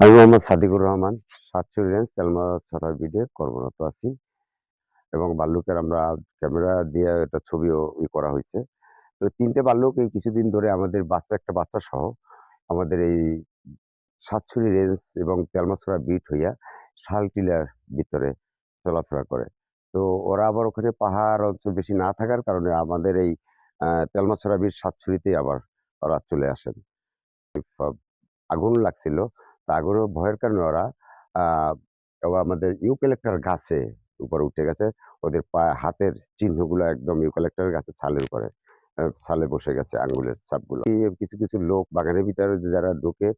আমি মোহাম্মদ সাদিকুর রহমান সাতচুরি রেঞ্জ তেলমাছড়া বিডে কর্মরত আছি। এবং ভাল্লুকের আমরা ক্যামেরা দিয়ে একটা ছবিও ই করা হয়েছে। তো তিনটে ভাল্লুক এই কিছুদিন ধরে আমাদের বাচ্চা, একটা বাচ্চা সহ আমাদের এই সাতছড়ি রেঞ্জ এবং তেলমাছড়া বিট হইয়া শালটিলার ভিতরে চলাফেরা করে। তো ওরা আবার ওখানে পাহাড় অঞ্চল বেশি না থাকার কারণে আমাদের এই তেলমাছড়া বিট সাতছড়িতেই আবার ওরা চলে আসেন। আগুন লাগছিল। তা আগুনের ভয়ের কারণে ওরা আমাদের ইউক্যালেক্টার গাছে উপরে উঠে গেছে। ওদের পা, হাতের চিহ্নগুলো একদম ইউক্যালেক্টার গাছে ছালের উপরে ছালে বসে গেছে আঙ্গুলের ছাপগুলো। কিছু কিছু লোক বাগানের ভিতরে যারা ঢুকে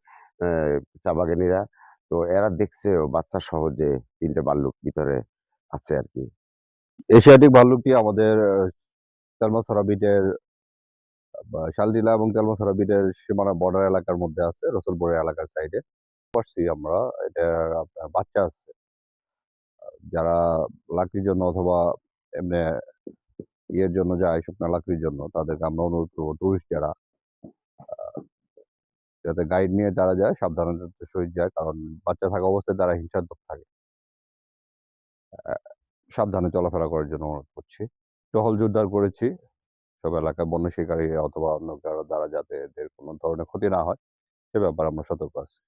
চা বাগানিরা, তো এরা দেখছে বাচ্চা সহজে তিনটে বাল্লুক ভিতরে আছে আর কি। এশিয়াটিক ভাল্লুকটি আমাদের তেলমাছড়া বিটের বা শালডিলা এবং তেলমাছড়া বিটের সীমানা বর্ডার এলাকার মধ্যে আছে, রসুলপুরের এলাকার সাইডে পারছি আমরা, এটা আপনার বাচ্চা আছে। যারা লাকড়ির জন্য অথবা এমনি ইয়ের জন্য যায়, শুকনো লাকড়ির জন্য, তাদেরকে আমরা অনুরোধ করব টুরিস্ট যারা যাতে গাইড নিয়ে তারা যায় সাবধানতার সহিত যায়, কারণ বাচ্চা থাকা অবস্থায় তারা হিংসাত্মক থাকে। সাবধানে চলাফেরা করার জন্য অনুরোধ করছি। টহল জোরদার করেছি, সব এলাকায় বন্য শিকারী অথবা অন্য কারও দ্বারা যাতে এদের কোনো ধরনের ক্ষতি না হয়, সে ব্যাপারে আমরা সতর্ক আছি।